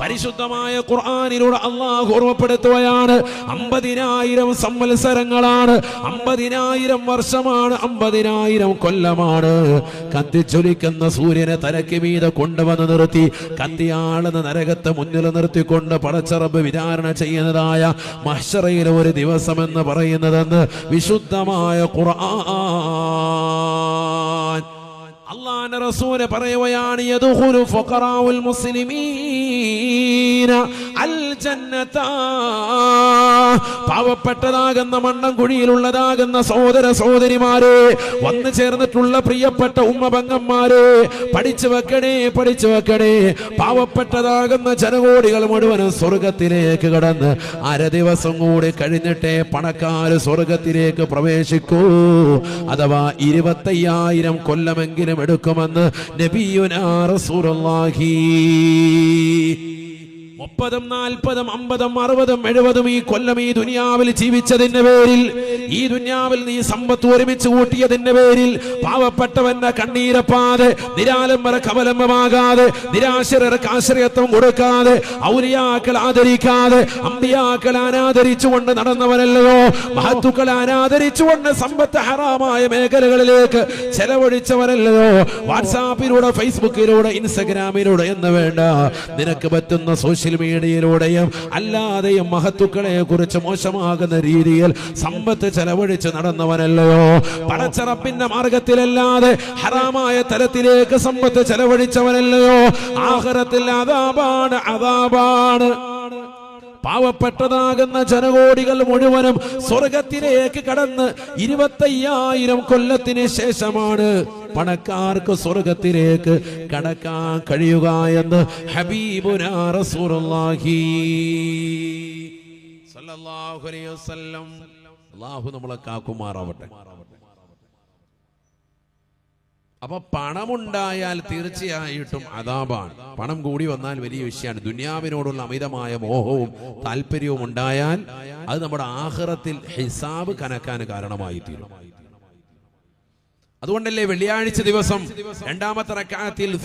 പരിശുദ്ധമായ ഖുർആാനിലൂടെ അള്ളാഹു ഓർമ്മപ്പെടുത്തുകയാണ്. അമ്പതിനായിരം സംവത്സരങ്ങളാണ്. അമ്പതിനായിരം വർഷമാണ്. അമ്പതിനായിരം കൊല്ലമാണ്. കത്തിച്ചൊലിക്കുന്ന സൂര്യനെ തലയ്ക്ക് മീതെ കൊണ്ടുവന്ന് നിർത്തി കത്തിയാളുന്ന നരകത്തെ മുന്നിൽ നിർത്തിക്കൊണ്ട് പടച്ചറബ് വിചാരണ ചെയ്യുന്നതായ മഹ്ഷറയിലെ ഒരു ദിവസം എന്ന് പറയുന്നതെന്ന് വിശുദ്ധമായ ഖുർആൻ അള്ളാന്റെ റസൂൽ പറയുകയാണ് യദുഖുലു ഫഖറാഉൽ മുസ്ലിമീന അൽ ജന്നത പാവപ്പെട്ടതാകുന്ന മണ്ണം കുഴിയിലുള്ളതാകുന്ന സഹോദര സഹോദരിമാരെ വന്നു ചേർന്നിട്ടുള്ള പ്രിയപ്പെട്ട ഉമ്മ പെങ്ങന്മാരെ പഠിച്ചു വെക്കണേ പഠിച്ചു വെക്കണേ. പാവപ്പെട്ടതാകുന്ന ജനകോടികൾ മുഴുവനും സ്വർഗത്തിലേക്ക് കടന്ന് അര ദിവസം കൂടി കഴിഞ്ഞിട്ടേ പണക്കാര് സ്വർഗത്തിലേക്ക് പ്രവേശിക്കൂ. അഥവാ ഇരുപത്തയ്യായിരം കൊല്ലമെങ്കിലും എടുക്കുമെന്ന് നബിയുനാ റസൂലുള്ളാഹി. മുപ്പതും നാൽപ്പതും അമ്പതും അറുപതും എഴുപതും ഈ കൊല്ലം ഈ ദുനിയാവിൽ ജീവിച്ചതിന്റെ പേരിൽ ഈ ദുനിയാവിൽ നീ സമ്പത്ത് ഒരുമിച്ച് കൂട്ടിയതിന്റെ പേരിൽ പാവപ്പെട്ടവന്റെ കണ്ണീരപ്പാതെ നിരാലംബര കവലംബമാകാതെ നിരാശരർക്ക് ആശ്രയത്വം കൊടുക്കാതെ ഔലിയാക്കൾ ആദരിക്കാതെ അമ്പിയാക്കൾ അനാദരിച്ചുകൊണ്ട് നടന്നവനല്ലയോ മഹത്തുക്കൾ അനാദരിച്ചുകൊണ്ട് സമ്പത്ത് ഹറാമായ മേഖലകളിലേക്ക് ചെലവഴിച്ചവരല്ലയോ? വാട്സാപ്പിലൂടെ ഫേസ്ബുക്കിലൂടെ ഇൻസ്റ്റഗ്രാമിലൂടെ എന്ന് വേണ്ട. നിനക്ക് പറ്റുന്ന സോഷ്യൽ മീഡിയയിലൂടെയും അല്ലാതെയും മഹത്തുക്കളെ കുറിച്ച് മോശമാകുന്ന രീതിയിൽ സമ്പത്ത് ചെലവഴിച്ച് നടന്നവനല്ലയോ? പടച്ചറപ്പിന്റെ മാർഗത്തിലല്ലാതെ ഹറാമായ തലത്തിലേക്ക് സമ്പത്ത് ചെലവഴിച്ചവനല്ലയോ? ആഹാരത്തിൽ അതാപാണ് അതാപാണ്. പാവപ്പെട്ടതാകുന്ന ജനകോടികൾ മുഴുവനും സ്വർഗത്തിലേക്ക് കടന്ന് ഇരുപത്തയ്യായിരം കൊല്ലത്തിന് ശേഷമാണ് പണക്കാർക്ക് സ്വർഗത്തിലേക്ക് കടക്കാൻ കഴിയുക എന്ന് ഹബീബുനാ റസൂലുള്ളാഹി അലൈഹി വസല്ലം. അള്ളാഹു നമ്മളെ കാക്കുമാറാവട്ടെ. അപ്പൊ പണമുണ്ടായാൽ തീർച്ചയായിട്ടും അതാപാണ് പണം കൂടി വന്നാൽ വലിയ വിഷയമാണ്. ദുനിയാവിനോടുള്ള അമിതമായ മോഹവും താല്പര്യവും ഉണ്ടായാൽ അത് നമ്മുടെ ആഹ്റത്തിൽ ഹിസാബ് കനക്കാൻ കാരണമായി തീരും അതുകൊണ്ടല്ലേ വെള്ളിയാഴ്ച ദിവസം രണ്ടാമത്തെ റക്കാത്തിൽ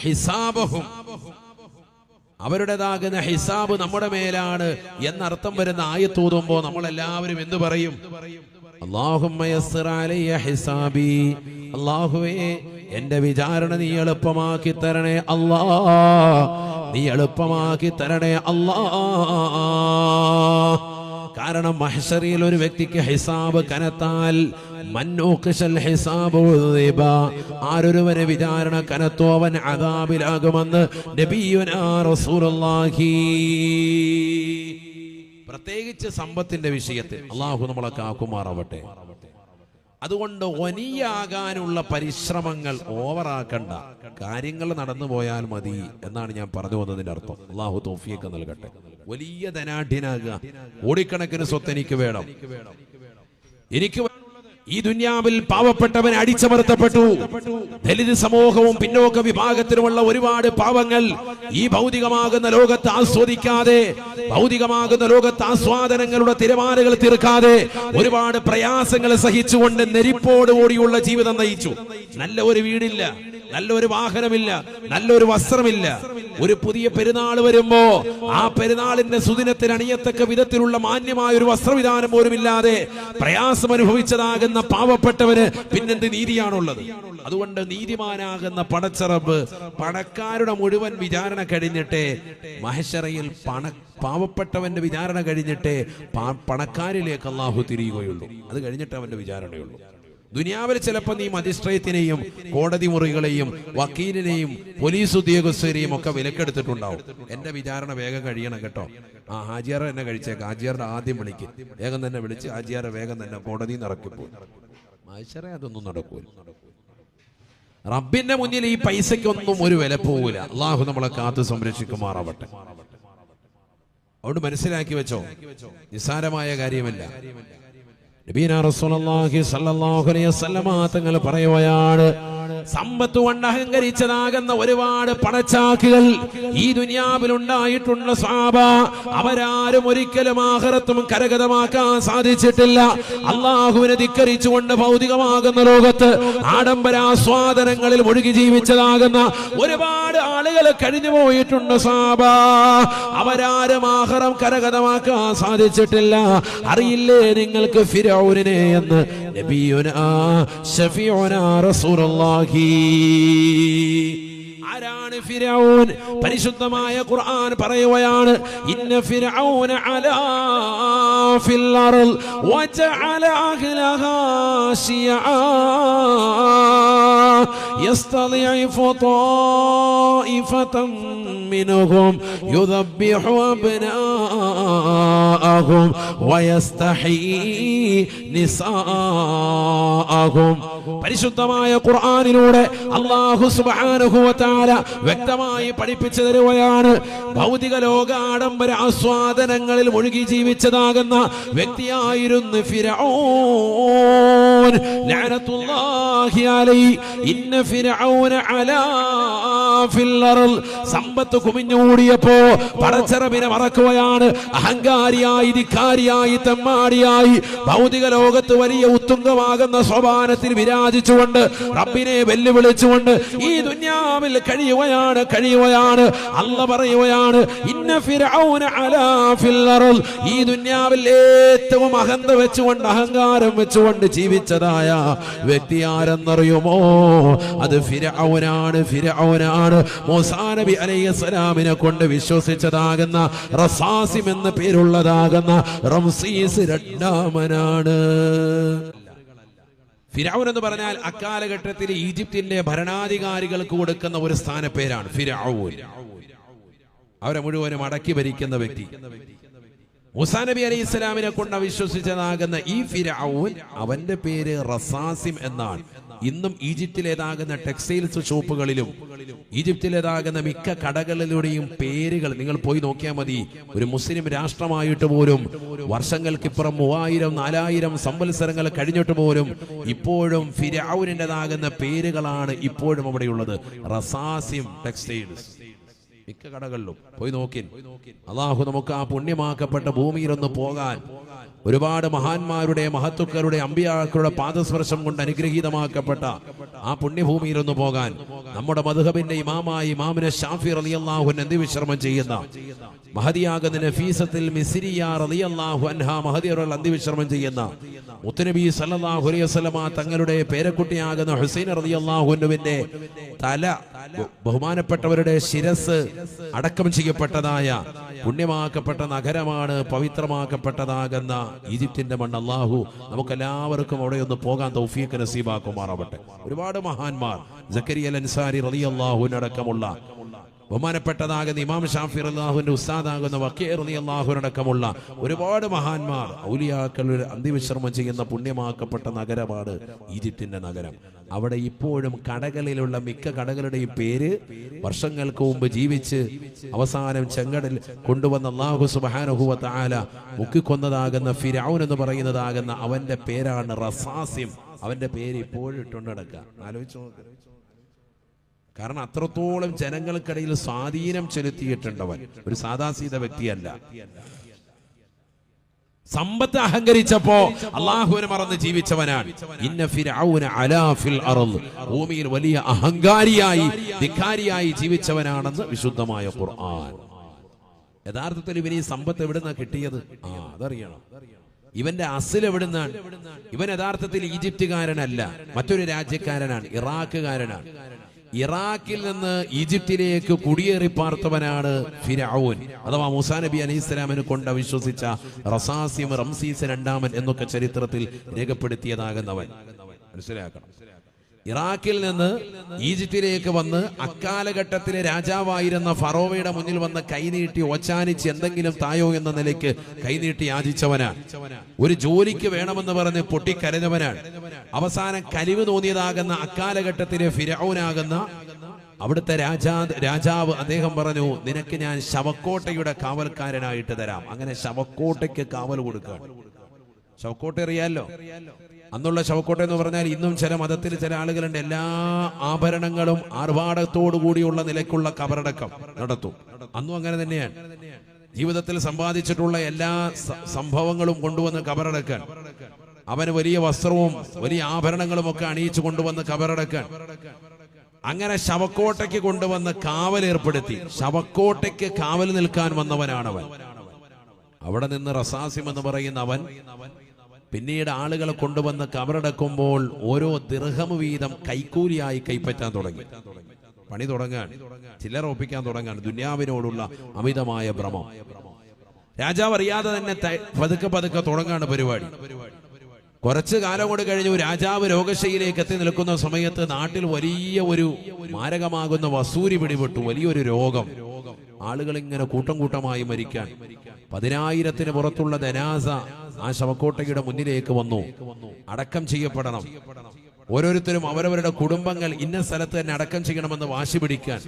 ഹിസാബഹും. അവരുടേതാകുന്ന ഹിസാബ് നമ്മുടെ മേലാണ് എന്നർത്ഥം വരുന്ന ആയത്തൂതുമ്പോ നമ്മൾ എല്ലാവരും എന്തു പറയും? ഹിസാബി. അല്ലാഹുവേ എന്റെ വിചാരണ നീ എളുപ്പമാക്കി തരണേ അല്ലാ. നീ എളുപ്പമാക്കി തരണേ അല്ലാ. കാരണം മഹ്ഷറിയിൽ ഒരു വ്യക്തിക്ക് ഹിസാബ് കനത്താൽ. ആരൊരുവന് വിചാരണ കനത്തോവൻ അതാബിലാകുമെന്ന് പ്രത്യേകിച്ച് സമ്പത്തിന്റെ വിഷയത്തിൽ അള്ളാഹു നമ്മളെ കാക്കുമാറാവട്ടെ അതുകൊണ്ട് ഒനിയാകാനുള്ള പരിശ്രമങ്ങൾ ഓവറാക്കണ്ട കാര്യങ്ങൾ നടന്നു പോയാൽ മതി എന്നാണ് ഞാൻ പറഞ്ഞു വന്നതിന്റെ അർത്ഥം. അള്ളാഹു തോഫിയൊക്കെ നൽകട്ടെ. വലിയ ധനാഢ്യനാകുക. കോടിക്കണക്കിന് സ്വത്ത് എനിക്ക് വേണം. എനിക്ക് ഈ ദുന്യാവിൽ പാവപ്പെട്ടവൻ അടിച്ചമർത്തപ്പെട്ടു. ദലിത് സമൂഹവും പിന്നോക്ക വിഭാഗത്തിനുമുള്ള ഒരുപാട് പാവങ്ങൾ ഈ ഭൗതികമാകുന്ന ലോകത്ത് ആസ്വദിക്കാതെ ഭൗതികമാകുന്ന ലോകത്ത് ആസ്വാദനങ്ങളുടെ തിരമാലകൾ തീർക്കാതെ ഒരുപാട് പ്രയാസങ്ങൾ സഹിച്ചുകൊണ്ട് നെരിപ്പോടുകൂടിയുള്ള ജീവിതം നയിച്ചു. നല്ല ഒരു വീടില്ല. നല്ലൊരു വാഹനമില്ല നല്ലൊരു വസ്ത്രമില്ല. ഒരു പുതിയ പെരുന്നാൾ വരുമ്പോ ആ പെരുന്നാളിന്റെ സുദിനത്തിൽ അണിയത്തക്ക വിധത്തിലുള്ള മാന്യമായ ഒരു വസ്ത്രവിധാനം പോലും ഇല്ലാതെ പ്രയാസം അനുഭവിച്ചതാകുന്ന പാവപ്പെട്ടവന് പിന്നെന്ത് നീതിയാണുള്ളത്? അതുകൊണ്ട് നീതിമാനാകുന്ന പടച്ചറബ് പണക്കാരുടെ മുഴുവൻ വിചാരണ കഴിഞ്ഞിട്ടേ മഹേശ്വരയിൽ പണ പാവപ്പെട്ടവന്റെ വിചാരണ കഴിഞ്ഞിട്ടേ പണക്കാരിലേക്ക് അള്ളാഹു തിരിയുകയുള്ളൂ. അത് കഴിഞ്ഞിട്ട് അവന്റെ വിചാരണയുള്ളൂ. ദുനിയാവിൽ ചിലപ്പോൾ നീ മജിസ്ട്രേറ്റിനെയും കോടതി മുറികളെയും വക്കീലിനെയും പോലീസ് ഉദ്യോഗസ്ഥരെയും ഒക്കെ വിലക്കെടുത്തിട്ടുണ്ടാവും. എന്റെ വിചാരണ വേഗം കഴിയണം കേട്ടോ. ആ ഹാജിയാർ എന്നെ കഴിച്ചേക്ക്. ഹാജിയാറുടെ ആദ്യം വിളിക്കും. വേഗം തന്നെ വിളിച്ച് ഹാജിയാറെ വേഗം തന്നെ കോടതിയിൽ നിന്ന് ഇറക്കിപ്പോ മനുഷ്യരെ അതൊന്നും നടക്കൂല. റബ്ബിന്റെ മുന്നിൽ ഈ പൈസയ്ക്കൊന്നും ഒരു വില പോവില്ല. അള്ളാഹു നമ്മളെ കാത്തു സംരക്ഷിക്കുമാറാവട്ടെ. അതുകൊണ്ട് മനസ്സിലാക്കി വെച്ചോ നിസ്സാരമായ കാര്യമല്ല. നബീന റസൂലുള്ളാഹി സ്വല്ലല്ലാഹു അലൈഹി വസല്ലമ തങ്ങൾ പറയുകയാണ് സമ്പത്ത് കൊണ്ട് അഹങ്കരിച്ചതാകുന്ന ഒരുപാട് പണച്ചാക്കുകൾ ഈ ദുനിയാവിൽ ഉണ്ടായിട്ടുള്ള സാബ അവരാരും ഒരിക്കലും ആഹ്റത്തും കരഗതമാക്കാൻ സാധിച്ചിട്ടില്ല. അള്ളാഹുവിനെ ധിക്കരിച്ചുകൊണ്ട് ഭൗതികമാകുന്ന ലോകത്ത് ആഡംബരാസ്വാദനങ്ങളിൽ മുഴുകി ജീവിച്ചതാകുന്ന ഒരുപാട് ആളുകൾ കഴിഞ്ഞു പോയിട്ടുണ്ട് സാബ അവരാരും ആഹരം കരഗതമാക്കാൻ സാധിച്ചിട്ടില്ല. അറിയില്ലേ നിങ്ങൾക്ക് ഫിരൗനെ എന്ന്? നബിയുന ഷഫിയുനാ റസൂലുള്ളാഹി. রহিম ആരാണ് ഫിരൗൻ പരിശുദ്ധമായ ഖുർആൻ പറയുകയാണ് ഇന്ന ഫിരൗന അലാ ഫിൽ അർൾ വജഅല അഹ്ലഹാ ശിയആ يستضعف طائفة منهم يذبح أبناءهم ويستحيي نساءهم പരിശുദ്ധമായ ഖുർആനിലൂടെ അള്ളാഹു സുബ്ഹാനഹു വ തആല വ്യക്തമായി പഠിപ്പിച്ചു തരുകയാണ് ഭൗതിക ലോക ആഡംബര ആസ്വാദനങ്ങളിൽ മുഴുകി ജീവിച്ചതാകുന്ന വ്യക്തിയായിരുന്നു അലൈഹി. ഇന്ന ഫിരഔന അലാ സമ്പത്ത് കുമിഞ്ഞൂടിയപ്പോ പടച്ചറബിനെ മറക്കുകയാണ്. അഹങ്കാരിയായി ധിക്കാരിയായി തെമ്മാടിയായി ഭൗതിക ലോകത്ത് വലിയ ഉത്തുംഗമാകുന്ന സ്വഭാവത്തിൽ വിരാജിച്ചുകൊണ്ട് റബ്ബിനെ വെല്ലുവിളിച്ചുകൊണ്ട് ഈ ദുന്യാവിൽ കഴിയുകയാണ് കഴിയുകയാണ്. അല്ല പറയുകയാണ് ഇന്ന ഫിറൗന അലാ ഫിൽ ഈ ദുന്യാവിൽ ഏറ്റവും അഹന്ത വെച്ചുകൊണ്ട് അഹങ്കാരം വെച്ചുകൊണ്ട് ജീവിച്ചതായ വ്യക്തി ആരെന്നറിയുമോ? അത് ഫിരഔനാണ് ഫിരഔനാണ് മൂസാ നബി അലൈഹിസ്സലാമിനെ കൊണ്ട് വിശ്വസിച്ചതാകുന്ന റസാസിം എന്ന പേരുള്ളതാകുന്ന റംസീസ് രണ്ടാമനാണ്. ഫിരൗൻ എന്ന് പറഞ്ഞാൽ അക്കാലഘട്ടത്തിൽ ഈജിപ്തിന്റെ ഭരണാധികാരികൾക്ക് കൊടുക്കുന്ന ഒരു സ്ഥാനപ്പേരാണ്. ഫിരൗൻ അവരെ മുഴുവനും അടക്കി ഭരിക്കുന്ന വ്യക്തി. മുസാ നബി അലൈഹി ഇസ്ലാമിനെ കൊണ്ട് അവിശ്വസിച്ചതാകുന്ന ഈ ഫിരാവൂൻ അവന്റെ പേര് റസാസിം എന്നാണ്. ഇന്നും ഈജിപ്തിലേതാകുന്ന ടെക്സ്റ്റൈൽസ് ഷോപ്പുകളിലും ഈജിപ്തിലേതാകുന്ന മിക്ക കടകളിലൂടെയും പേരുകൾ നിങ്ങൾ പോയി നോക്കിയാൽ മതി. ഒരു മുസ്ലിം രാഷ്ട്രമായിട്ട് പോലും വർഷങ്ങൾക്കിപ്പുറം മൂവായിരം നാലായിരം സംവത്സരങ്ങൾ കഴിഞ്ഞിട്ട് പോലും ഇപ്പോഴും ഫിരാവുരിന്റെതാകുന്ന പേരുകളാണ് ഇപ്പോഴും അവിടെയുള്ളത്. റസാസിം ടെക്സ്റ്റൈൽസ്. മിക്ക കടകളിലും. പോയി നോക്കി അള്ളാഹു നമുക്ക് ആ പുണ്യമാക്കപ്പെട്ട ഭൂമിയിലൊന്ന് പോകാൻ ഒരുപാട് മഹാന്മാരുടെ മഹത്തുക്കളുടെ അമ്പിയാക്കളുടെ പാദസ്പർശം കൊണ്ട് അനുഗ്രഹീതമാക്കപ്പെട്ട ആ പുണ്യഭൂമിയിൽ ഒന്ന് പോകാൻ നമ്മുടെ മധുഹബിന്റെ ഇമാമായി ഇമാമിനെ ഷാഫി എന്തി വിശ്രമം ചെയ്യുന്ന മഹതിയാകുന്ന നഫീസത്തിൽ മിസിരിയ റളിയല്ലാഹു അൻഹ മഹദിയറുകൾ അന്ത്യവിശ്രമം ചെയ്യുന്ന മുത്തനബി സല്ലല്ലാഹു അലൈഹി വസല്ലമ തങ്ങളുടെ പേരക്കുട്ടിയാകുന്ന ഹുസൈൻ റളിയല്ലാഹുവിന്റെ തല ബഹുമാനപ്പെട്ടവരുടെ ശിരസ് അടക്കം ചെയ്യപ്പെട്ടതായ പുണ്യമാക്കപ്പെട്ട നഗരമാണ് പവിത്രമാക്കപ്പെട്ടതാകുന്ന ഈജിപ്തിന്റെ മണ്ണ്. അള്ളാഹു നമുക്കെല്ലാവർക്കും അവിടെ ഒന്ന് പോകാൻ തൗഫീഖ് നസീബാക്കുമാറാവട്ടെ. ഒരുപാട് മഹാന്മാർ ജക്കരിയൽ അൻസാരി റളിയല്ലാഹുവിനടക്കമുള്ള ബഹുമാനപ്പെട്ടതാകുന്ന ഇമാം ഷാഫി അള്ളാഹുവിന്റെ ഉസ്താദാകുന്ന വക്കീർ അലി അള്ളാഹുവിനടക്കമുള്ള ഒരുപാട് മഹാന്മാർ ഔലിയാക്കൾ അന്തിവിശ്രമം ചെയ്യുന്ന പുണ്യമാക്കപ്പെട്ട നഗരമാണ് ഈജിപ്തിന്റെ നഗരം. അവിടെ ഇപ്പോഴും കടകളിലുള്ള മിക്ക കടകളുടെയും പേര് വർഷങ്ങൾക്ക് മുമ്പ് ജീവിച്ച് അവസാനം ചെങ്കടൽ കൊണ്ടുവന്ന അള്ളാഹു സുബാനഹുവ താല മുക്കിക്കൊന്നതാകുന്ന ഫിരാവൂൻ എന്ന് പറയുന്നതാകുന്ന അവന്റെ പേരാണ് റസാസിം. അവന്റെ പേര് ഇപ്പോഴും ഇട്ടുകൊണ്ട് ആലോചിച്ച് നോക്ക്. കാരണം അത്രത്തോളം ജനങ്ങൾക്കിടയിൽ സ്വാധീനം ചെലുത്തിയിട്ടുണ്ടവൻ. ഒരു സാദാസീത വ്യക്തിയല്ല. സമ്പത്ത് അഹങ്കരിച്ചപ്പോ അള്ളാഹുവിനെ മറന്ന് ജീവിച്ചവനാണ്. ഇന്ന ഭൂമിയിൽ വലിയ അഹങ്കാരിയായി ധിക്കാരിയായി ജീവിച്ചവനാണെന്ന് വിശുദ്ധമായ ഖുർആൻ. യഥാർത്ഥത്തിൽ ഇവന് ഈ സമ്പത്ത് എവിടുന്നാ കിട്ടിയത്? ആ അതറിയണം. ഇവന്റെ അസിൽ എവിടുന്നാണ്? ഇവൻ യഥാർത്ഥത്തിൽ ഈജിപ്തുകാരനല്ല മറ്റൊരു രാജ്യക്കാരനാണ് ഇറാഖുകാരനാണ്. ഇറാഖിൽ നിന്ന് ഈജിപ്തിലേക്ക് കുടിയേറി പാർത്തവനാണ് ഫിരൌൻ അഥവാ മുസാ നബി അലൈഹി സ്വലാമിനെ കൊണ്ട് വിശ്വസിച്ച റസാസിം റംസീസ് രണ്ടാമൻ എന്നൊക്കെ ചരിത്രത്തിൽ രേഖപ്പെടുത്തിയതാകുന്നവൻ. മനസ്സിലാക്കണം. ഇറാഖിൽ നിന്ന് ഈജിപ്തിലേക്ക് വന്ന് അക്കാലഘട്ടത്തിലെ രാജാവായിരുന്ന ഫറോവയുടെ മുന്നിൽ വന്ന് കൈനീട്ടി ഒച്ചാനിച്ച് എന്തെങ്കിലും തായോ എന്ന നിലയ്ക്ക് കൈനീട്ടി യാചിച്ചവനാണ് ഒരു ജോലിക്ക് വേണമെന്ന് പറഞ്ഞ് പൊട്ടിക്കരഞ്ഞവനാണ്. അവസാനം കലിവ് തോന്നിയതാകുന്ന അക്കാലഘട്ടത്തിലെ ഫിരൌനാകുന്ന അവിടുത്തെ രാജാ രാജാവ് അദ്ദേഹം പറഞ്ഞു നിനക്ക് ഞാൻ ശവക്കോട്ടയുടെ കാവൽക്കാരനായിട്ട് തരാം. അങ്ങനെ ശവക്കോട്ടയ്ക്ക് കാവൽ കൊടുക്കുക ശവക്കോട്ട അറിയാലോ? അന്നുള്ള ശവക്കോട്ട എന്ന് പറഞ്ഞാൽ ഇന്നും ചില മതത്തിൽ ചില ആളുകളുണ്ട് എല്ലാ ആഭരണങ്ങളും ആർഭാടത്തോടു കൂടിയുള്ള നിലയ്ക്കുള്ള കബറടക്കം നടത്തും. അന്നും അങ്ങനെ തന്നെയാണ്. ജീവിതത്തിൽ സമ്പാദിച്ചിട്ടുള്ള എല്ലാ സംഭവങ്ങളും കൊണ്ടുവന്ന് കബറടക്കാൻ അവന് വലിയ വസ്ത്രവും വലിയ ആഭരണങ്ങളും ഒക്കെ അണിയിച്ചു കൊണ്ടുവന്ന് കബറടക്കാൻ അങ്ങനെ ശവക്കോട്ടയ്ക്ക് കൊണ്ടുവന്ന് കാവൽ ഏർപ്പെടുത്തി ശവക്കോട്ടയ്ക്ക് കാവൽ നിൽക്കാൻ വന്നവനാണവൻ. അവിടെ നിന്ന് റസാസിം എന്ന് പറയുന്ന അവൻ പിന്നീട് ആളുകളെ കൊണ്ടുവന്ന് കവറടക്കുമ്പോൾ ഓരോ ദീർഘം വീതം കൈക്കൂലിയായി കൈപ്പറ്റാൻ തുടങ്ങി. പണി തുടങ്ങാൻ ചിലർ ഒപ്പിക്കാൻ തുടങ്ങാൻ ദുന്യാവിനോടുള്ള അമിതമായ ഭ്രമം. രാജാവ് അറിയാതെ തന്നെ പതുക്കെ പതുക്കെ തുടങ്ങാണ് പരിപാടി. കുറച്ചു കാലം കൊണ്ട് കഴിഞ്ഞു രാജാവ് രോഗശയിലേക്ക് എത്തി നിൽക്കുന്ന സമയത്ത് നാട്ടിൽ വലിയ ഒരു മാരകമാകുന്ന വസൂരി പിടിപെട്ടു വലിയൊരു രോഗം. ആളുകൾ ഇങ്ങനെ കൂട്ടം കൂട്ടമായി മരിക്കാൻ. പതിനായിരത്തിന് പുറത്തുള്ള ദനാസ ആ ശവക്കോട്ടയുടെ മുന്നിലേക്ക് വന്നു. അടക്കം ചെയ്യപ്പെടണം. ഓരോരുത്തരും അവരവരുടെ കുടുംബങ്ങൾ ഇന്ന സ്ഥലത്ത് തന്നെ അടക്കം ചെയ്യണമെന്ന് വാശി പിടിക്കാൻ.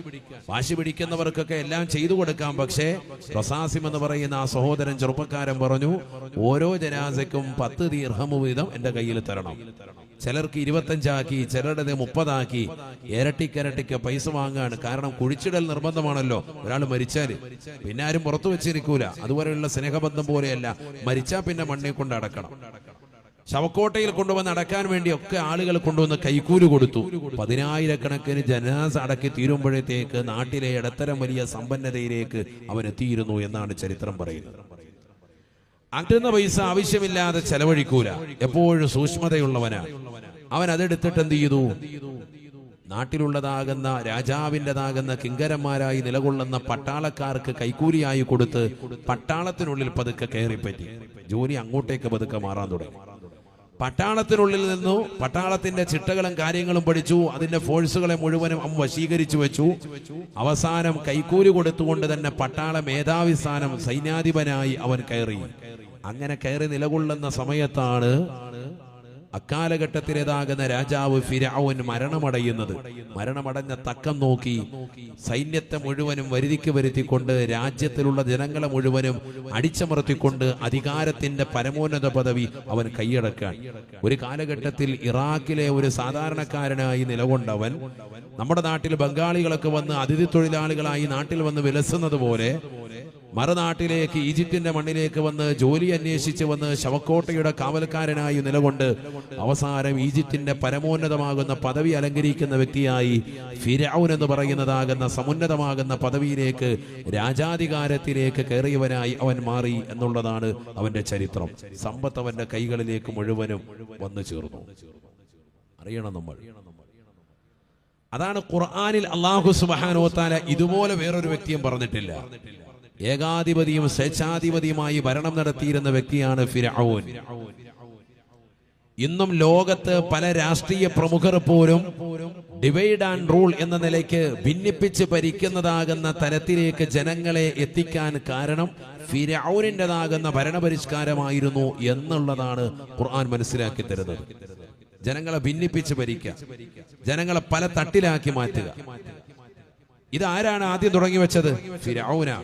വാശി പിടിക്കുന്നവർക്കൊക്കെ എല്ലാം ചെയ്തു കൊടുക്കാം. പക്ഷേ പ്രസാസിം എന്ന് പറയുന്ന ആ സഹോദരൻ ചെറുപ്പക്കാരൻ പറഞ്ഞു ഓരോ ജനാസയ്ക്കും പത്ത് ദീർഘമു വീതം എന്റെ കയ്യിൽ തരണം. ചിലർക്ക് ഇരുപത്തഞ്ചാക്കി ചിലരുടേത് മുപ്പതാക്കി. ഇരട്ടിക്കരട്ടിക്ക് പൈസ വാങ്ങാണ്. കാരണം കുഴിച്ചിടൽ നിർബന്ധമാണല്ലോ. ഒരാൾ മരിച്ചാൽ. പിന്നെ ആരും പുറത്തു വെച്ചിരിക്കൂല. അതുപോലെയുള്ള സ്നേഹബന്ധം പോലെയല്ല. മരിച്ചാൽ പിന്നെ മണ്ണിൽ കൊണ്ട് അടക്കണം ശവക്കോട്ടയിൽ കൊണ്ടുവന്ന് അടക്കാൻ വേണ്ടി ഒക്കെ ആളുകൾ കൊണ്ടുവന്ന് കൈക്കൂലി കൊടുത്തു. പതിനായിരക്കണക്കിന് ജനാസ അടക്കി തീരുമ്പോഴത്തേക്ക് നാട്ടിലെ ഇടത്തരം വലിയ സമ്പന്നതയിലേക്ക് അവൻ എത്തിയിരുന്നു എന്നാണ് ചരിത്രം പറയുന്നത്. കിട്ടുന്ന പൈസ ആവശ്യമില്ലാതെ ചെലവഴിക്കൂല. എപ്പോഴും സൂക്ഷ്മതയുള്ളവനാണ് അവൻ അതെടുത്തിട്ട് എന്ത് ചെയ്തു? നാട്ടിലുള്ളതാകുന്ന രാജാവിന്റെതാകുന്ന കിങ്കരന്മാരായി നിലകൊള്ളുന്ന പട്ടാളക്കാർക്ക് കൈക്കൂലിയായി കൊടുത്ത് പട്ടാളത്തിനുള്ളിൽ പതുക്കെ കയറിപ്പറ്റി. ജോലി അങ്ങോട്ടേക്ക് പതുക്കെ മാറാൻ തുടങ്ങി. പട്ടാളത്തിനുള്ളിൽ നിന്നു പട്ടാളത്തിന്റെ ചിട്ടകളും കാര്യങ്ങളും പഠിച്ചു അതിന്റെ ഫോഴ്സുകളെ മുഴുവനും അമ്മ വശീകരിച്ചു വെച്ചു. അവസാനം കൈക്കൂലി കൊടുത്തുകൊണ്ട് തന്നെ പട്ടാള മേധാവി സ്ഥാനം സൈന്യാധിപനായി അവൻ കയറി. അങ്ങനെ കയറി നിലകൊള്ളുന്ന സമയത്താണ് അക്കാലഘട്ടത്തിലേതാകുന്ന രാജാവ് ഫിരാവുൻ മരണമടയുന്നത്. മരണമടഞ്ഞ തക്കം നോക്കി സൈന്യത്തെ മുഴുവനും വരുതിക്ക് വരുത്തിക്കൊണ്ട് രാജ്യത്തിലുള്ള ജനങ്ങളെ മുഴുവനും അടിച്ചമർത്തിക്കൊണ്ട് അധികാരത്തിന്റെ പരമോന്നത പദവി അവൻ കൈയടക്കാൻ. ഒരു കാലഘട്ടത്തിൽ ഇറാഖിലെ ഒരു സാധാരണക്കാരനായി നിലകൊണ്ടവൻ നമ്മുടെ നാട്ടിൽ ബംഗാളികളൊക്കെ വന്ന് അതിഥി തൊഴിലാളികളായി നാട്ടിൽ വന്ന് വിലസുന്നത് പോലെ മറുനാട്ടിലേക്ക് ഈജിപ്തിന്റെ മണ്ണിലേക്ക് വന്ന് ജോലി അന്വേഷിച്ച് വന്ന് ശവക്കോട്ടയുടെ കാവൽക്കാരനായി നിലകൊണ്ട് അവസാനം ഈജിപ്തിന്റെ പരമോന്നതമാകുന്ന പദവി അലങ്കരിക്കുന്ന വ്യക്തിയായി ഫിരൌൻ എന്ന് പറയുന്നതാകുന്ന സമുന്നതമാകുന്ന പദവിയിലേക്ക് രാജാധികാരത്തിലേക്ക് കയറിയവനായി അവൻ മാറി എന്നുള്ളതാണ് അവന്റെ ചരിത്രം. സമ്പത്ത് അവന്റെ കൈകളിലേക്ക് മുഴുവനും വന്നു ചേർന്നു. അറിയണം നമ്മൾ. അതാണ് ഖുർആാനിൽ അള്ളാഹു സുബാനോത്താല ഇതുപോലെ വേറൊരു വ്യക്തിയും പറഞ്ഞിട്ടില്ല. ഏകാധിപതിയും സ്വേച്ഛാധിപതിയുമായി ഭരണം നടത്തിയിരുന്ന വ്യക്തിയാണ് ഫിരഔൻ ഇന്നും ലോകത്ത് പല രാഷ്ട്രീയ പ്രമുഖർ പോലും ഡിവൈഡ് ആൻഡ് റൂൾ എന്ന നിലയ്ക്ക് ഭിന്നിപ്പിച്ച് ഭരിക്കുന്നതാകുന്ന തലത്തിലേക്ക് ജനങ്ങളെ എത്തിക്കാൻ കാരണം ഫിരൌനിന്റെതാകുന്ന ഭരണപരിഷ്കാരമായിരുന്നു എന്നുള്ളതാണ് ഖുർആൻ മനസ്സിലാക്കി തരുന്നത്. ജനങ്ങളെ ഭിന്നിപ്പിച്ച് ഭരിക്കുക. ജനങ്ങളെ പല തട്ടിലാക്കി മാറ്റുക. ഇതാരാണ് ആദ്യം തുടങ്ങി വെച്ചത്? ഫിരൌന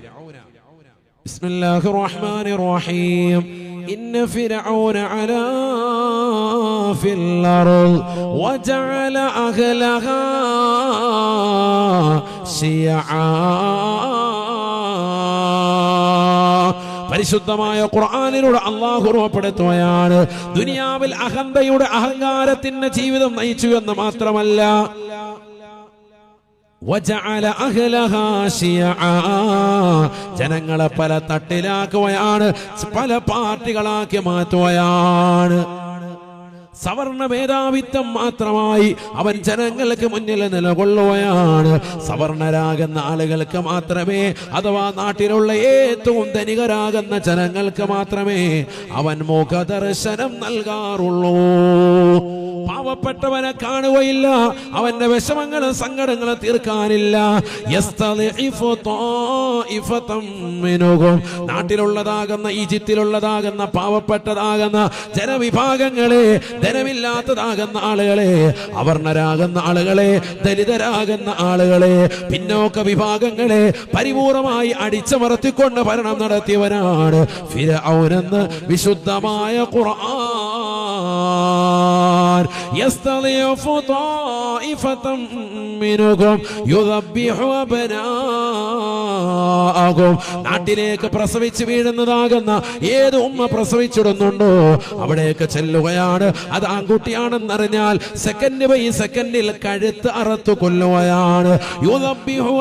بسم الله الرحمن الرحيم إن فرعون علا في الأرض وجعل أهلها شيعا പരിശുദ്ധമായ ഖുർആാനിലൂടെ അള്ളാഹു ഉറപ്പെടുത്തുകയാണ് ദുനിയാവിൽ അഹന്തയുടെ അഹങ്കാരത്തിന്റെ ജീവിതം നയിച്ചു എന്ന് മാത്രമല്ല വജഅല അഹ്ലഹാ ശിയആ. ജനങ്ങളെ പല തട്ടിലാക്കുകയാണ് പല പാർട്ടികളാക്കി മാറ്റുകയാണ്. സവർണ മേധാവിത്വം മാത്രമായി അവൻ ജനങ്ങൾക്ക് മുന്നിൽ നിലകൊള്ളുകയാണ്. സവർണരാകുന്ന ആളുകൾക്ക് മാത്രമേ അഥവാ നാട്ടിലുള്ള ഏറ്റവും ധനികരാകുന്ന ജനങ്ങൾക്ക് മാത്രമേ അവൻ മുഖദർശനം നൽകാറുള്ളൂ. പാവപ്പെട്ടവനെ കാണുകയില്ല. അവന്റെ വിഷമങ്ങളും സങ്കടങ്ങളും തീർക്കാനില്ല. നാട്ടിലുള്ളതാകുന്ന ഈജിപ്തിലുള്ളതാകുന്ന പാവപ്പെട്ടതാകുന്ന ജനവിഭാഗങ്ങളെ ധനമില്ലാത്തതാകുന്ന ആളുകളെ അവർണരാകുന്ന ആളുകളെ ദലിതരാകുന്ന ആളുകളെ പിന്നോക്ക വിഭാഗങ്ങളെ പരിപൂർണമായി അടിച്ചമർത്തിക്കൊണ്ട് ഭരണം നടത്തിയവനാണ് ഫിരൗനെന്ന് വിശുദ്ധമായ ഖുർആൻ. യസ്തളിഫു طائفة منكم يذبح أبناءكم നാട്ടിലേക്ക് പ്രസവിച്ച് വീഴുന്നതാകുന്ന ഏത് ഉമ്മ പ്രസവിച്ചിടുന്നുണ്ടോ അവിടേക്ക് ചെല്ലുകയാണ്. അത് ആൺകുട്ടിയാണെന്നറിഞ്ഞാൽ സെക്കൻഡ് ബൈ സെക്കൻഡിൽ കഴുത്ത് അറുത്തു കൊല്ലുകയാണ്. യുദബ്ബിഹു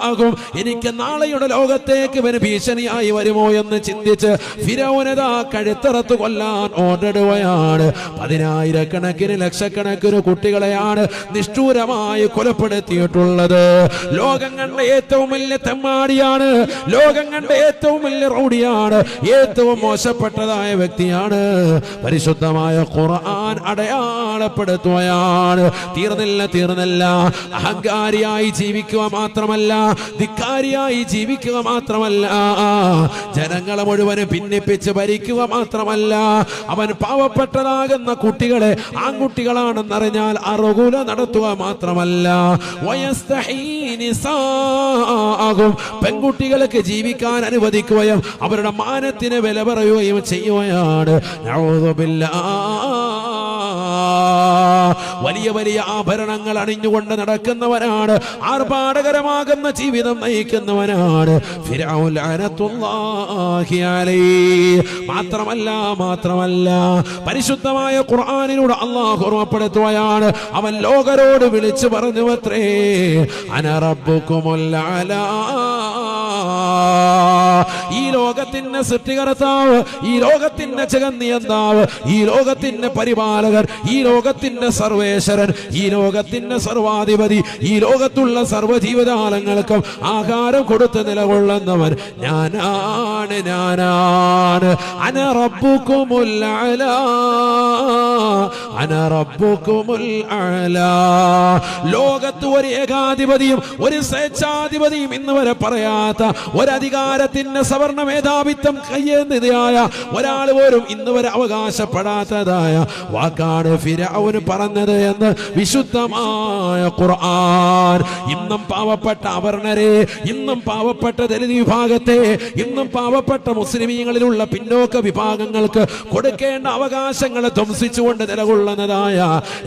അബ്നാഅഹും എനിക്ക് നാളെയുടെ ലോകത്തേക്ക് ഇവന് ഭീഷണിയായി വരുമോ എന്ന് ചിന്തിച്ച് ഫിരൗനത കഴുത്തറത്ത് കൊല്ലാൻ ഓടിടുകയാണ്. പതിനായിരക്കണക്കിന് ലക്ഷക്കണക്കിന് കുട്ടികളെയാണ് നിഷ്ഠൂരമായി കൊലപ്പെടുത്തിയിട്ടുള്ളത്. ലോകം കണ്ട ഏറ്റവും വലിയ തെമ്മാടിയാണ് ലോകം കണ്ട ഏറ്റവും വലിയ റൗഡിയാണ് ഏറ്റവും മോശപ്പെട്ടതായ വ്യക്തിയാണ്. പരിശുദ്ധമായ ഖുർആൻ അടയാളപ്പെടുത്തുകയാണ്. തീർന്നില്ല തീർന്നില്ല. അഹങ്കാരിയായി ജീവിക്കുക മാത്രമല്ല ധിക്കാരിയായി ജീവിക്കുക മാത്രമല്ല ജനങ്ങളെ മുഴുവനും ഭിന്നിപ്പിച്ച് ഭരിക്കുക മാത്രമല്ല അവൻ പാവപ്പെട്ടതാകുന്ന കുട്ടികളെ ആൺകുട്ടികളാണെന്നറിഞ്ഞാൽ അറുകുല നടത്തുക മാത്രമല്ല നിസാഅഹും. പെൺകുട്ടികൾക്ക് ജീവിക്കാൻ അനുവദിക്കുകയും അവരുടെ മാനത്തിന് വില പറയുകയും ചെയ്യുകയാണ്. വലിയ വലിയ ആഭരണങ്ങൾ അണിഞ്ഞുകൊണ്ട് നടക്കുന്നവനാണ്. ആർഭാടകരമാകുന്ന ജീവിതം നയിക്കുന്നവനാണ്. മാത്രമല്ല മാത്രമല്ല. പരിശുദ്ധമായ ഖുർആാനിനോട് അള്ളാഹു ഓർമ്മപ്പെടുത്തുകയാണ്. അവൻ ലോകരോട് വിളിച്ചു പറഞ്ഞു അത്രേ അനറബുക്കുമല്ല ഈ ലോകത്തിന്റെ സൃഷ്ടികർത്താവ് ഈ ലോകത്തിന്റെ ജഗന്നിയന്താവ് ഈ ലോകത്തിന്റെ പരിപാലകർ ഈ ലോകത്തിന്റെ സർവേശ്വരൻ ഈ ലോകത്തിന്റെ സർവാധിപതി ഈ ലോകത്തുള്ള സർവജീവജാലങ്ങൾക്കും ആഹാരം കൊടുത്ത് നിലകൊള്ളുന്നവൻ ഞാനാണ് ഞാനാണ്. അന റബ്ബുക്കുമുൽ അലാ അന റബ്ബുക്കുമുൽ ലോകത്ത് ഒരു ഏകാധിപതിയും ഒരു സ്വേച്ഛാധിപതിയും ഇന്ന് വരെ പറയാത്ത ഒരധികാരത്തിന്റെ സവർണ മേധാവിത്വം കയ്യേന്തിയായ ഒരാൾ പോലും ഇന്ന് വരെ അവകാശപ്പെടാത്തതായ വാക്കാണ് ഫിരൗന് പറഞ്ഞത് എന്ന് വിശുദ്ധമായ ഖുർആൻ. ഇന്നും പാവപ്പെട്ട അവർണരെ ഇന്നും പാവപ്പെട്ട ദലിത് വിഭാഗത്തെ ഇന്നും പാവപ്പെട്ട മുസ്ലിമീങ്ങളിലുള്ള പിന്നോക്ക വിഭാഗങ്ങൾക്ക് കൊടുക്കേണ്ട അവകാശങ്ങളെ ധ്വംസിച്ചുകൊണ്ട് നിലകൊള്ളുന്നതായ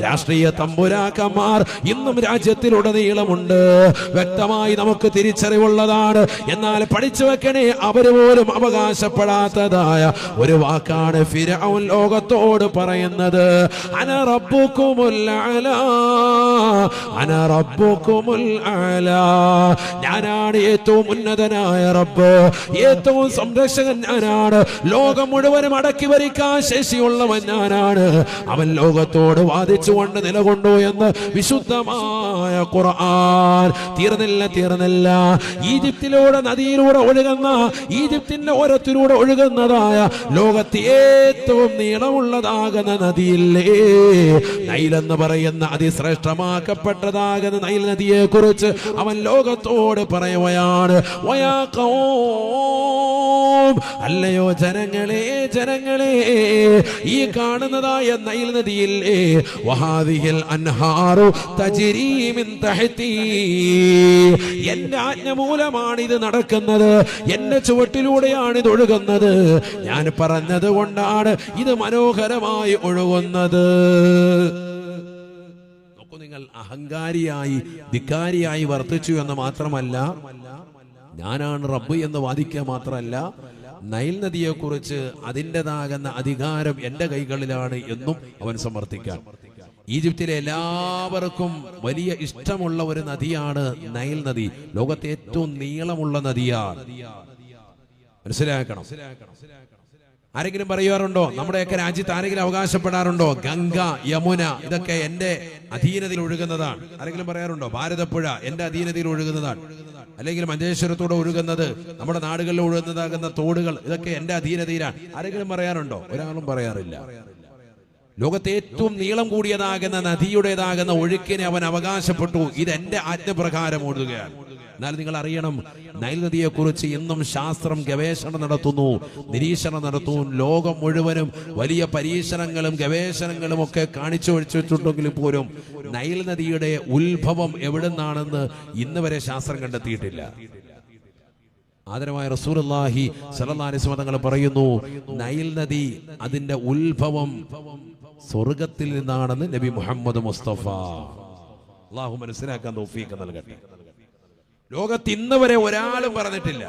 രാഷ്ട്രീയ തമ്പുരാക്കന്മാർ ഇന്നും രാജ്യത്തിലുടനീളമുണ്ട്. വ്യക്തമായി നമുക്ക് തിരിച്ചറിവുള്ളതാണ്. എന്നാൽ പഠിച്ചു വെക്കണേ അവർ പോലും അവകാശപ്പെടാത്തതായ ഒരു വാക്കാണ് ഫിരൗൻ ലോകത്തോട് പറയുന്നത്. അന റബ്ബുക്കുമുൽ അലാ അന റബ്ബുക്കുമുൽ അലാ ഞാനാണ് ഏറ്റവും ഉന്നതനായ റബ്ബ്. ഏറ്റവും സംരക്ഷകൻ ഞാനാണ്. ലോകം മുഴുവനും അടക്കി ഭരിക്കാൻ ശേഷിയുള്ളവൻ ഞാനാണ്. അവൻ ലോകത്തോട് വാദിച്ചുകൊണ്ട് നിലകൊണ്ടു എന്ന് വിശുദ്ധമായ ഖുർആൻ. തീർന്നില്ല തീർന്നില്ല. ഈജിപ്തിലൂടെ നദിയിലൂടെ ഒഴുകുന്ന ഈജിപ്തിന്റെ ഓരത്തിലൂടെ ഒഴുകുന്നതായ ലോകത്തെ ഏറ്റവും നീളമുള്ളതാകുന്ന നദിയില്ലേ? നൈൽ എന്ന് പറയുന്ന അതിശ്രേഷ്ഠമാക്കപ്പെട്ടതാകുന്ന നൈൽ നദിയെ കുറിച്ച് അവൻ ലോകത്തോട് പറയുകയാണ് അല്ലയോ ജനങ്ങളെ ജനങ്ങളെ ഈ കാണുന്നതായ നൈൽ നദിയില്ലേ വഹാദിഹിൽ അൻഹാറു തജിരീമിൻ തഹത്തി തഹ്തി. എന്റെ ആജ്ഞ മൂലമാണ് ഇത് നടക്കുന്നത് എന്റെ ചുവട്ടിലൂടെയാണ് ഇത് ഒഴുകുന്നത്. ഞാൻ പറഞ്ഞത് കൊണ്ടാണ് ഇത് മനോഹരമായി ഒഴുകുന്നത്. നിങ്ങൾ അഹങ്കാരിയായി ധിക്കാരിയായി വർത്തിച്ചു എന്ന് മാത്രമല്ല ഞാനാണ് റബ്ബ് എന്ന് വാദിക്കുക മാത്രമല്ല നൈൽ നദിയെ കുറിച്ച് അതിന്റെതാകുന്ന അധികാരം എന്റെ കൈകളിലാണ് എന്നും അവൻ സമർത്ഥിക്കാൻ. ഈജിപ്തിലെ എല്ലാവർക്കും വലിയ ഇഷ്ടമുള്ള ഒരു നദിയാണ് നൈൽ നദി. ലോകത്തെ ഏറ്റവും നീളമുള്ള നദിയാണ്. മനസ്സിലാക്കണം. ആരെങ്കിലും പറയാറുണ്ടോ നമ്മുടെയൊക്കെ രാജ്യത്ത് ആരെങ്കിലും അവകാശപ്പെടാറുണ്ടോ? ഗംഗ യമുന ഇതൊക്കെ എന്റെ അധീനതയിൽ ഒഴുകുന്നതാണ്. ആരെങ്കിലും പറയാറുണ്ടോ? ഭാരതപ്പുഴ എന്റെ അധീനതയിൽ ഒഴുകുന്നതാണ്. അല്ലെങ്കിൽ മഞ്ചേശ്വരത്തോടെ ഒഴുകുന്നത് നമ്മുടെ നാടുകളിൽ ഒഴുകുന്നതാകുന്ന തോടുകൾ ഇതൊക്കെ എന്റെ അധീനതയിലാണ്. ആരെങ്കിലും പറയാറുണ്ടോ? ഒരാളും പറയാറില്ല. ലോകത്തെ ഏറ്റവും നീളം കൂടിയതാകുന്ന നദിയുടേതാകുന്ന ഒഴുക്കിനെ അവൻ അവകാശപ്പെട്ടു. ഇത് എന്റെ ആജ്ഞപ്രകാരം ഓടുകയാണ്. എന്നാൽ നിങ്ങൾ അറിയണം നൈൽ നദിയെ കുറിച്ച് ഇന്നും ശാസ്ത്രം ഗവേഷണം നടത്തുന്നു നിരീക്ഷണം നടത്തുന്നു. ലോകം മുഴുവനും വലിയ പരീക്ഷണങ്ങളും ഗവേഷണങ്ങളും ഒക്കെ കാണിച്ചു വെച്ചിട്ടുണ്ടെങ്കിൽ പോലും നൈൽ നദിയുടെ ഉത്ഭവം എവിടുന്നാണെന്ന് ഇന്ന് വരെ ശാസ്ത്രം കണ്ടെത്തിയിട്ടില്ല. സല്ലല്ലാഹു അലൈഹി വസല്ലം തങ്ങൾ പറയുന്നു നൈൽ നദി അതിന്റെ ഉത്ഭവം സ്വർഗത്തിൽ നിന്നാണെന്ന് നബി മുഹമ്മദ് മുസ്തഫ. അള്ളാഹു മനസ്സിലാക്കാൻ നൽകട്ടെ. ലോകത്ത് ഇന്ന് വരെ ഒരാളും പറഞ്ഞിട്ടില്ല.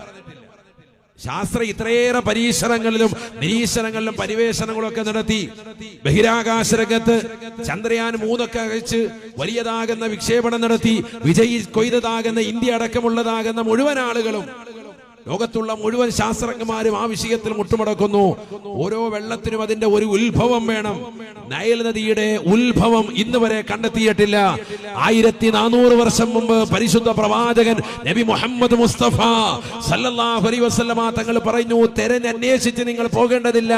ശാസ്ത്ര ഇത്രയേറെ പരീക്ഷണങ്ങളിലും നിരീക്ഷണങ്ങളിലും പരിവേഷണങ്ങളും ഒക്കെ നടത്തി. ബഹിരാകാശ രംഗത്ത് ചന്ദ്രയാൻ മൂന്നൊക്കെ അയച്ച് വലിയതാകുന്ന വിക്ഷേപണം നടത്തി. വിജയി കൊയ്തതാകുന്ന ഇന്ത്യ അടക്കമുള്ളതാകുന്ന മുഴുവൻ ആളുകളും ലോകത്തുള്ള മുഴുവൻ ശാസ്ത്രജ്ഞന്മാരും ആ വിഷയത്തിൽ മുട്ടുമടക്കുന്നു. ഓരോ വെള്ളത്തിനും അതിന്റെ ഒരു ഉത്ഭവം വേണം. നയൽ നദിയുടെ ഉത്ഭവം ഇന്ന് വരെ കണ്ടെത്തിയിട്ടില്ല. ആയിരത്തി നാനൂറ് വർഷം മുമ്പ് പരിശുദ്ധ പ്രവാചകൻ നബി മുഹമ്മദ് മുസ്തഫ സല്ലല്ലാഹു അലൈഹി വസല്ലമ തങ്ങൾ പറഞ്ഞു തെരഞ്ഞന്വേഷിച്ച് നിങ്ങൾ പോകേണ്ടതില്ല.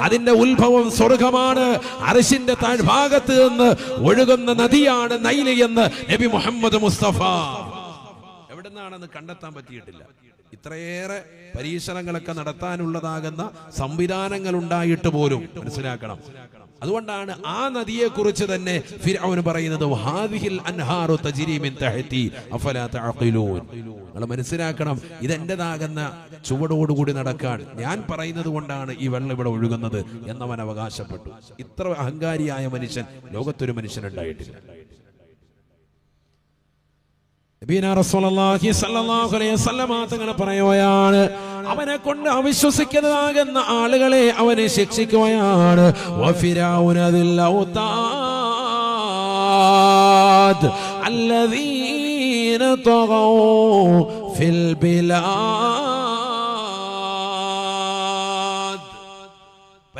അതിന്റെ ഉത്ഭവം സ്വർഗമാണ്. അരിശിന്റെ താഴ്ഭാഗത്ത് നിന്ന് ഒഴുകുന്ന നദിയാണ് നൈൽ എന്ന് നബി മുഹമ്മദ് മുസ്തഫ. എവിടുന്നാണെന്ന് കണ്ടെത്താൻ പറ്റിയിട്ടില്ല. ഇത്രയേറെ പരീക്ഷണങ്ങളൊക്കെ നടത്താനുള്ളതാകുന്ന സംവിധാനങ്ങൾ ഉണ്ടായിട്ട് പോലും മനസ്സിലാക്കണം. അതുകൊണ്ടാണ് ആ നദിയെ കുറിച്ച് തന്നെ ഫിർഔൻ പറയുന്നത് നിങ്ങൾ മനസ്സിലാക്കണം ഇതെന്റേതാകുന്ന ചുവടോടുകൂടി നടക്കാൻ ഞാൻ പറയുന്നത് കൊണ്ടാണ് ഈ വെള്ളം ഇവിടെ ഒഴുകുന്നത് എന്നവൻ അവകാശപ്പെട്ടു. ഇത്ര അഹങ്കാരിയായ മനുഷ്യൻ ലോകത്തൊരു മനുഷ്യൻ ഉണ്ടായിട്ടില്ല തങ്ങൾ പറയുകയാണ്. അവനെ കൊണ്ട് അവിശ്വസിക്കുന്നതാകുന്ന ആളുകളെ അവനെ ശിക്ഷിക്കുകയാണ്. വഫിരൗന ഫിൽ ഔതാദ്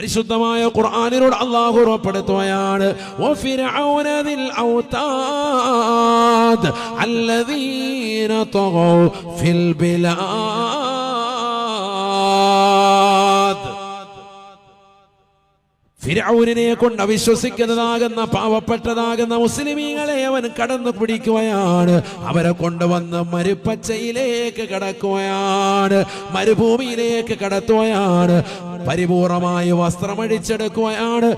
പരിശുദ്ധമായ ഖുർആാനിനോട് അള്ളാഹു ഉറപ്പെടുത്തുകയാണ്. അല്ലദീന ഫിൽ ബിലാ ഫിരൗനിനെ കൊണ്ട് അവിശ്വസിക്കുന്നതാകുന്ന പാവപ്പെട്ടതാകുന്ന മുസ്ലിമീങ്ങളെ അവൻ കടന്നു പിടിക്കുകയാണ്. അവരെ കൊണ്ടുവന്ന് മരുപ്പച്ചയിലേക്ക് കടക്കുകയാണ്. മരുഭൂമിയിലേക്ക് കടത്തുകയാണ്. പരിപൂർണമായി വസ്ത്രമടിച്ചെടുക്കുകയാണ്.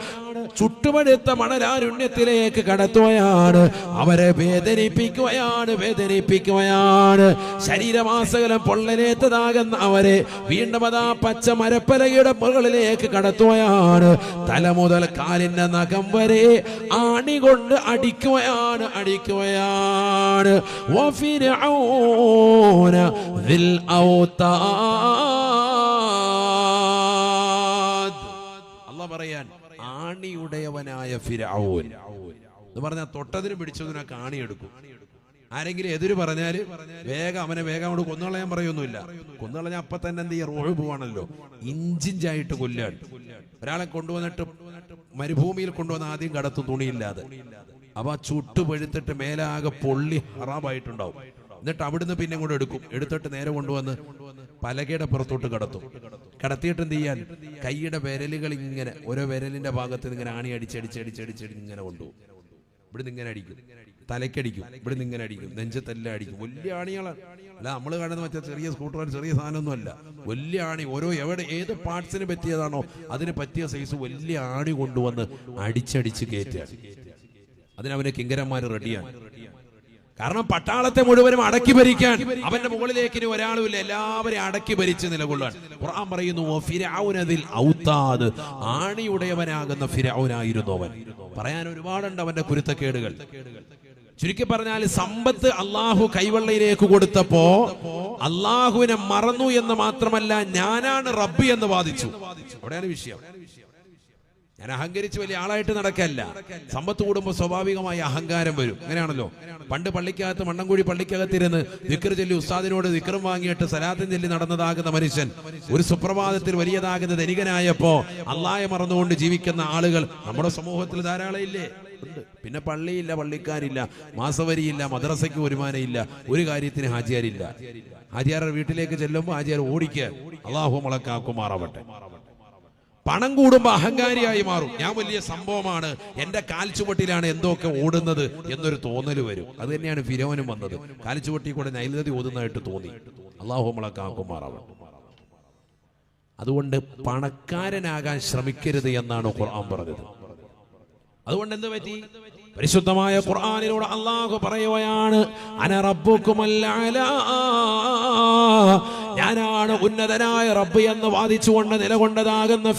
ചുട്ടുപഴുത്ത മണലാരുണ്യത്തിലേക്ക് കടത്തുകയാണ്. അവരെ വേദനിപ്പിക്കുകയാണ് വേദനിപ്പിക്കുകയാണ്. ശരീരമാസകലം പൊള്ളലേറ്റതാകുന്ന അവരെ വീണ്ടും അതാ പച്ച മരപ്പലകയുടെ മുകളിലേക്ക് കടത്തുകയാണ്. തല മുതൽ കാലിന്റെ നഖം വരെ ആണി കൊണ്ട് അടിക്കുകയാണ് അടിക്കുകയാണ്. പറയാൻ ആണിയുടയവനായ ഫിരാവോൻ എന്ന് പറഞ്ഞാൽ തൊട്ടതിന് പിടിച്ചതിനൊക്കെ കാണിയെടുക്കും. ആരെങ്കിലും എതിര് പറഞ്ഞാൽ വേഗം അവനെ വേഗം അവിടെ കൊന്നുകളയാൻ പറയൊന്നുമില്ല. കൊന്നുകളഞ്ഞാൽ അപ്പൊ തന്നെ എന്ത് ചെയ്യുക റോഴ് പോവാണല്ലോ. ഇഞ്ചിഞ്ചായിട്ട് കൊല്ലാണ് ഒരാളെ കൊണ്ടുവന്നിട്ട് മരുഭൂമിയിൽ കൊണ്ടുവന്ന ആദ്യം കടത്തും തുണിയില്ലാതെ. അപ്പൊ ആ ചുട്ടു പഴുത്തിട്ട് മേലാകെ പൊള്ളി ഹറാബായിട്ടുണ്ടാവും. എന്നിട്ട് അവിടുന്ന് പിന്നെ കൂടെ എടുക്കും. എടുത്തിട്ട് നേരെ കൊണ്ടുവന്ന് പലകയുടെ പുറത്തോട്ട് കടത്തും. കടത്തിയിട്ട് എന്ത് ചെയ്യാൻ? കൈയുടെ വിരലുകൾ ഇങ്ങനെ ഓരോ വിരലിന്റെ ഭാഗത്ത് നിന്ന് ഇങ്ങനെ ആണി അടിച്ചടിച്ചടിച്ചടിച്ചടി ഇങ്ങനെ കൊണ്ടുപോകും. ഇവിടുന്ന് ഇങ്ങനെ അടിക്കും. തലക്കടിക്കും ഇവിടുന്ന് ഇങ്ങനെ അടിക്കും. നെഞ്ചത്തെല്ലാം അടിക്കും. വലിയ ആണികളാണ്. അല്ല നമ്മൾ കാണുന്ന മറ്റേ ചെറിയ സ്കൂട്ടർ ചെറിയ സാധനമൊന്നും അല്ല വലിയ ആണി. ഓരോ എവിടെ ഏത് പാർട്സിന് പറ്റിയതാണോ അതിന് പറ്റിയ സൈസ് വലിയ ആണി കൊണ്ടുവന്ന് അടിച്ചടിച്ച് കയറ്റുക അതിനവനെ കിങ്കരന്മാർ റെഡിയാണ് കാരണം പട്ടാളത്തെ മുഴുവനും അടക്കി ഭരിക്കാൻ അവന്റെ മുകളിലേക്ക് ഇനി ഒരാളുമില്ല. എല്ലാവരെയും അടക്കി ഭരിച്ച് നിലകൊള്ളാൻ ഖുർആൻ പറയുന്നു ഫിരൗനതിൽ ഔത്താദ്. ആണിയുടയവനാകുന്ന ഫിരൗനായിരുന്നു അവൻ. പറയാൻ ഒരുപാടുണ്ട് അവന്റെ കുരുത്തക്കേടുകൾ. ചുരുക്കി പറഞ്ഞാൽ സമ്പത്ത് അള്ളാഹു കൈവെള്ളയിലേക്ക് കൊടുത്തപ്പോ അള്ളാഹുവിനെ മറന്നു എന്ന് മാത്രമല്ല ഞാനാണ് റബ്ബി എന്ന് വാദിച്ചു. അവിടെയാണ് വിഷയം. ഞാൻ അഹങ്കരിച്ച് വലിയ ആളായിട്ട് നടക്കല്ല. സമ്പത്ത് കൂടുമ്പോൾ സ്വാഭാവികമായി അഹങ്കാരം വരും. അങ്ങനെയാണല്ലോ? പണ്ട് പള്ളിക്കകത്ത് മണ്ണൻകുഴി പള്ളിക്കകത്തിരുന്ന് വിക്ര ചൊല്ലി ഉസ്താദിനോട് വിക്രം വാങ്ങിയിട്ട് സലാത്തിൻ ചൊല്ലി നടന്നതാകുന്ന മനുഷ്യൻ ഒരു സുപ്രഭാതത്തിൽ വലിയതാകുന്ന ധനികനായപ്പോ അള്ളായ മറന്നുകൊണ്ട് ജീവിക്കുന്ന ആളുകൾ നമ്മുടെ സമൂഹത്തിൽ ധാരാളം ഇല്ലേ പിന്നെ പള്ളിയില്ല പള്ളിക്കാരില്ല മാസവരിയില്ല മദ്രസയ്ക്ക് വരുമാനമില്ല ഒരു കാര്യത്തിന് ഹാജിയാരില്ല. ഹാജിയാരുടെ വീട്ടിലേക്ക് ചെല്ലുമ്പോൾ ഹാജിയാർ ഓടിക്കുക അള്ളാഹു മുളക്കാക്കുമാറാവട്ടെ പണം കൂടുമ്പോ അഹങ്കാരിയായി മാറും. ഞാൻ വലിയ സംഭവമാണ്. എന്റെ കാൽച്ചുവട്ടിലാണ് എന്തൊക്കെ ഓടുന്നത് എന്നൊരു തോന്നൽ വരും. അത് തന്നെയാണ് ഫിരോനും വന്നത്. കാൽച്ചുവട്ടി കൂടെ നൈലതി ഓതുന്നതായിട്ട് തോന്നി. അള്ളാഹു നമ്മളെ അതുകൊണ്ട് പണക്കാരനാകാൻ ശ്രമിക്കരുത് എന്നാണ് ഖുർആൻ പറഞ്ഞത്. അതുകൊണ്ട് എന്ത് പറ്റി? പരിശുദ്ധമായ ഖുർആാനിലൂടെ അള്ളാഹു പറയുകയാണ്. ഞാനാണ് ഉന്നതനായ റബ്ബ് എന്ന് വാദിച്ചുകൊണ്ട് നിലകൊണ്ടതാകുന്ന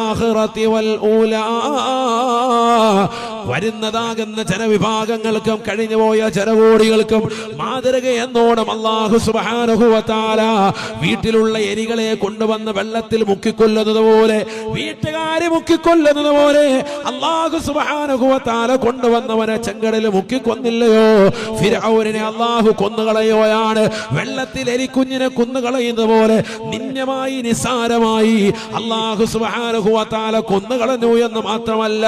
ആഖിറതി വൽ വരുന്നതാകുന്ന ജനവിഭാഗങ്ങൾക്കും കഴിഞ്ഞുപോയ ജനകോടികൾക്കും മാതൃക എന്നോണം അള്ളാഹു സുബാനുഭവത്താല വീട്ടിലുള്ള എരികളെ കൊണ്ടുവന്ന് വെള്ളത്തിൽ മുക്കിക്കൊല്ലുന്നത് പോലെ വീട്ടുകാരെ മുക്കിക്കൊല്ലുന്നത് പോലെ അള്ളാഹു സുബാനുഭവത്താല കൊണ്ടുവന്നവനെ ചെങ്കടൽ മുക്കിക്കൊന്നില്ലയോ? ഫിരൗരിനെ അള്ളാഹു കൊന്നുകളയോയാണ് വെള്ളത്തിൽ എരിക്കുഞ്ഞിനെ കൊന്നുകളയുന്നത് പോലെ നിന്യമായി നിസ്സാരമായി അള്ളാഹു സുബാനുഭവത്താല കൊന്നുകളഞ്ഞു എന്ന് മാത്രമല്ല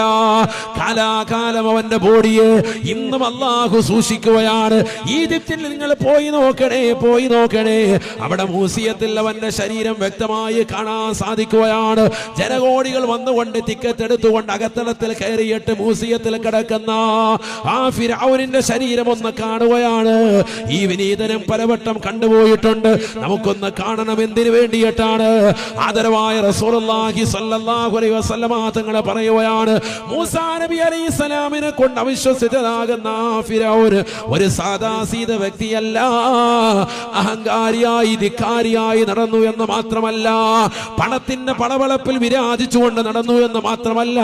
കാലാകാലം അവന്റെ ബോഡിയെ ഇന്നും അള്ളാഹു സൂക്ഷിക്കുകയാണ്. ഈജിപ്തിൽ നിങ്ങൾ പോയി നോക്കണേ പോയി നോക്കണേ. അവിടെ മ്യൂസിയത്തിൽ അവന്റെ ശരീരം വ്യക്തമായി കാണാൻ സാധിക്കുകയാണ്. ജനകോടികൾ വന്നുകൊണ്ട് ടിക്കറ്റ് എടുത്തുകൊണ്ട് അകത്തളത്തിൽ കയറിയിട്ട് മ്യൂസിയത്തിൽ കിടക്കുന്ന ആ ഫിരൗനിന്റെ ശരീരം ഒന്ന് കാണുകയാണ്. ഈ വിനീതനം പലവട്ടം കണ്ടുപോയിട്ടുണ്ട്. നമുക്കൊന്ന് കാണണം എന്തിനു വേണ്ടിയിട്ടാണ്? ആദരവായ റസൂലുള്ളാഹി സ്വല്ലല്ലാഹു അലൈഹി വസല്ലമ തങ്ങളെ പറയുകയാണ് മൂസാ നബി അലൈഹി സ്വലാമിനെ കൊണ്ട് അവിശ്വസിച്ചതാകുന്ന ആ ഫിരൗന് ഒരു സാദാസീത വ്യക്തിയല്ല. അഹങ്കാരിയായി ധിക്കാരിയായി നടന്നു എന്ന് മാത്രമല്ല പണത്തിന്റെ പടവളപ്പിൽ വിരാജിച്ചുകൊണ്ട് നടന്നു എന്ന് മാത്രമല്ല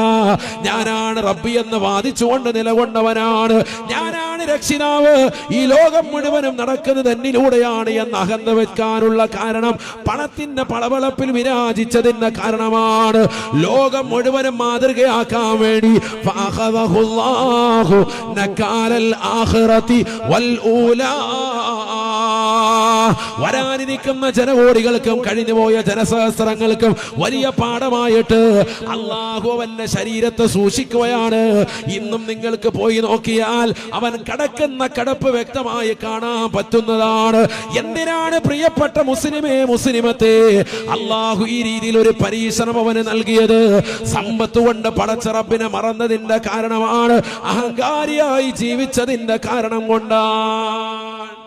ഞാനാണ് റബ്ബി എന്ന് വാദിച്ചുകൊണ്ട് നിലകൊണ്ടവനാണ്. ഞാനാണ് രക്ഷിതാവ്. ഈ ലോകം മുഴുവനും നടക്കുന്നത് എന്നിലൂടെയാണ് എന്ന് അകന്ന് വെക്കാനുള്ള കാരണം പണത്തിന്റെ പളവളപ്പിൽ വിരാജിച്ചതിന്റെ കാരണമാണ്. ലോകം മുഴുവനും മാതൃകയാക്കാൻ വേണ്ടി ഫഅഖദഹുല്ലാഹു നകാലൽ ആഖിറതി വൽ ഊലാ. വരാനിരിക്കുന്ന ജനകോടികൾക്കും കഴിഞ്ഞുപോയ ജനസഹസ്രങ്ങൾക്കും വലിയ പാഠമായിട്ട് അള്ളാഹു അവന്റെ ശരീരത്തെ സൂക്ഷിക്കുകയാണ്. ഇന്നും നിങ്ങൾക്ക് പോയി നോക്കിയാൽ അവൻ കടക്കുന്ന കടപ്പ് വ്യക്തമായി കാണാൻ പറ്റുന്നതാണ്. എന്തിനാണ് പ്രിയപ്പെട്ട മുസ്ലിമേ മുസ്ലിമത്തെ? അള്ളാഹു ഈ രീതിയിൽ ഒരു പരീക്ഷണം അവന് നൽകിയത്. സമ്പത്ത് കൊണ്ട് പടച്ചറപ്പിനെ മറന്നതിന്റെ കാരണമാണ്. അഹങ്കാരിയായി ജീവിച്ചതിന്റെ കാരണം കൊണ്ടാണ്.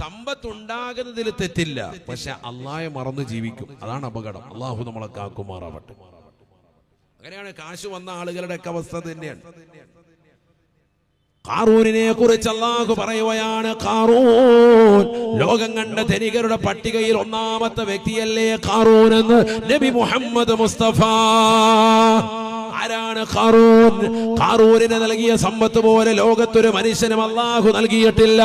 സമ്പത്ത് ഉണ്ടാകുന്നതിൽ തെറ്റില്ല. പക്ഷെ അള്ളാഹെ മറന്ന് ജീവിക്കും. അതാണ് അപകടം. അള്ളാഹു നമ്മളെ കാക്കുമാറാവട്ടെ. അങ്ങനെയാണ് കാശ് വന്ന ആളുകളുടെ ഒക്കെ അവസ്ഥ തന്നെയാണ്. കാറൂനിനെ കുറിച്ച് അള്ളാഹു പറയുകയാണ് കാറൂൻ ലോകം കണ്ട ധനികരുടെ പട്ടികയിൽ ഒന്നാമത്തെ വ്യക്തിയല്ലേ കാറൂൻ എന്ന് നബി മുഹമ്മദ് മുസ്തഫ. ആരാണ് ഖാറൂൻ? കാറൂരിന് നൽകിയ സമ്പത്ത് പോലെ ലോകത്തൊരു മനുഷ്യനും അള്ളാഹു നൽകിയിട്ടില്ല.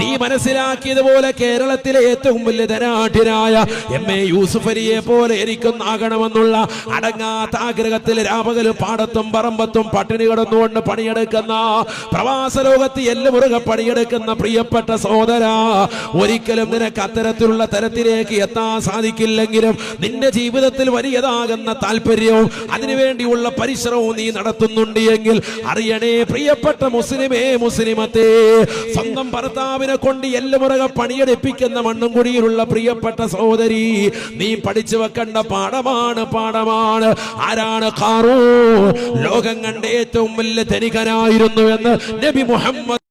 നീ മനസ്സിലാക്കിയതുപോലെ കേരളത്തിലെ ഏറ്റവും വലിയ ധനാഠ്യനായ എം എ യൂസുഫലിയെ പോലെ എനിക്കൊന്നാകണമെന്നുള്ള അടങ്ങാത്ത ആഗ്രഹത്തിൽ രാപകലും പാടത്തും പറമ്പത്തും പട്ടിണി കിടന്നുകൊണ്ട് പണിയെടുക്കുന്ന പ്രവാസ ലോകത്ത് എല്ലുമുറുകെ പണിയെടുക്കുന്ന പ്രിയപ്പെട്ട സഹോദര ഒരിക്കലും നിനക്ക് അത്തരത്തിലുള്ള തരത്തിലേക്ക് എത്താൻ സാധിക്കില്ലെങ്കിലും നിന്റെ ജീവിതത്തിൽ വലിയതാകുന്ന താല്പര്യവും അതിനുവേണ്ടിയുള്ള പരിശ്രമവും നീ നടത്തുന്നുണ്ട് എങ്കിൽ അറിയണേ പ്രിയപ്പെട്ട മുസ്ലിമേ മുസ്ലിമത്തെ സ്വന്തം ഭർത്താവിനെ കൊണ്ട് എല്ലുമുറകെ പണിയെടുപ്പിക്കുന്ന മണ്ണും കുടിയിലുള്ള പ്രിയപ്പെട്ട സഹോദരി നീ പഠിച്ചു വെക്കേണ്ട പാഠമാണ് പാഠമാണ്. ആരാണ് കാറൂ ലോകം കണ്ട ഏറ്റവും വലിയ ധനികനായിരുന്നു എന്ന് നബി മുഹമ്മദ്